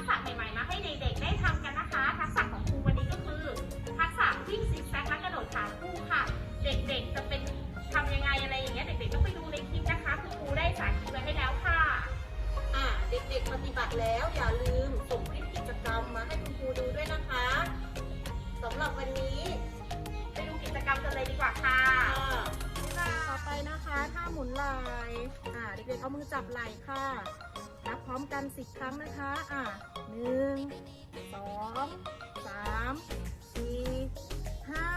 กษะใหม่ๆมาให้เด็กๆ ได้ทำกันนะคะ ทักษะของครูวันนี้ก็คือ ทักษะวิ่งซิกแซกและกระโดดขาคู่ค่ะ เด็กๆจะเป็นทำยังไงอะไรอย่างเงี้ยเด็กๆต้องไปดูในคลิปนะคะคือครูได้สาธิตไว้ให้แล้วค่ะอ่าเด็กๆปฏิบัติแล้วอย่าลืมส่งคลิปกิจกรรมมาให้คุณครูดูด้วยนะคะสำหรับวันนี้ ไปดูกิจกรรมกันเลยดีกว่าค่ะอ่าต่อไปนะคะถ้าหมุนไหล่อ่าเด็กๆเอามือจับไหล่ค่ะ นับพร้อมกันสิบครั้งนะคะ อ่าหนึ่งสองสามสี่ห้า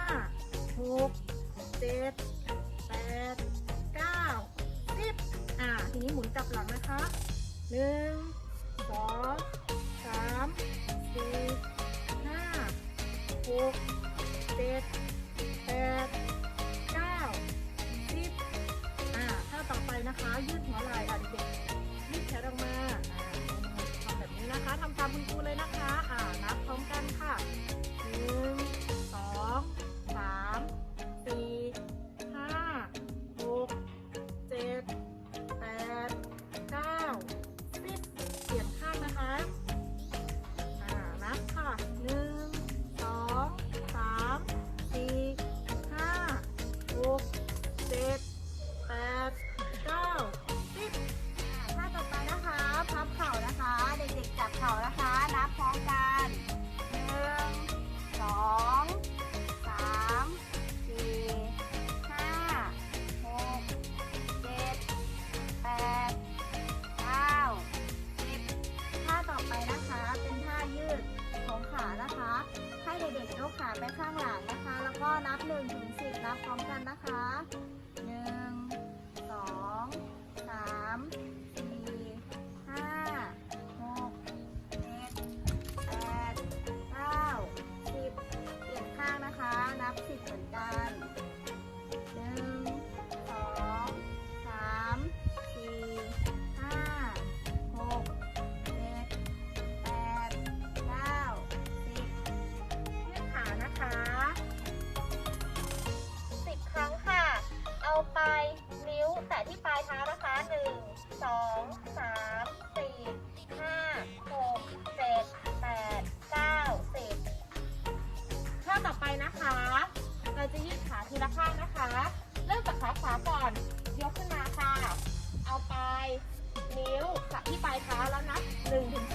หกเจ็ดแปดเก้าสิบอ่าทีนี้หมุนกลับหลังนะคะหนึ่งสองสามสี่ห้าหกเจ็ดแปดเก้าสิบอ่าถ้าต่อไปนะคะ ยืดหัวไหล่อะเด็ก แคทออกมา ไปข้างหลังนะคะ แล้วก็นับหนึ่งถึงสิบนับพร้อมกันนะคะายขาแล้วนับ1ถึง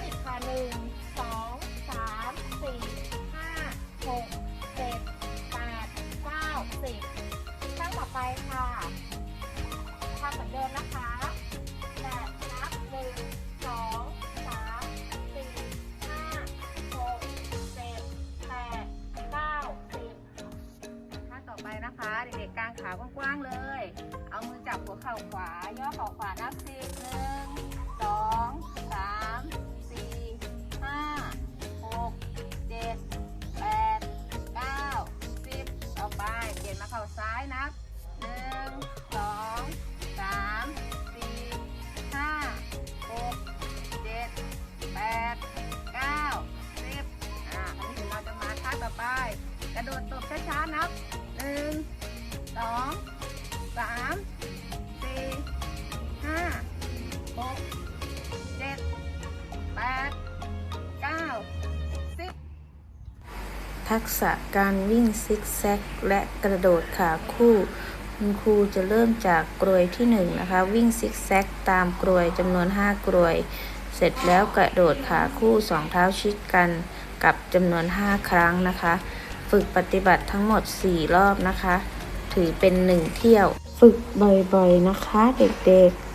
อไปนะคะ เด็กๆกางขากว้างๆเลย เอามือจับหัวเข่าขวา ย่อเข่าขวานับสิบหนึ่งสองสามสี่ห้าหกเจ็ดแปดเก้าสิบต่อไปเปลี่ยนมาเข่าซ้ายนับหนึ่งสองสามสี่ห้าหกเจ็ดแปดเก้าสิบอะอันนี้เราจะมาท่าต่อไปกระโดดตบช้าๆนับ หนึ่งสองสามสี่ห้าหกเจ็ดแปดเก้าสิบทักษะการวิ่งซิกแซกและกระโดดขาคู่ คุณครูจะเริ่มจากกรวยที่1นงนะคะ วิ่งซิกแซกตามกรวยจำนวน 5 กรวย เสร็จแล้วกระโดดขาคู่ 2 เท้าชิดกันกับจำนวน 5 ครั้งนะคะ ฝึกปฏิบัติทั้งหมด 4 รอบนะคะ ถือเป็น 1 เที่ยว ฝึกบ่อยๆนะคะเด็กๆ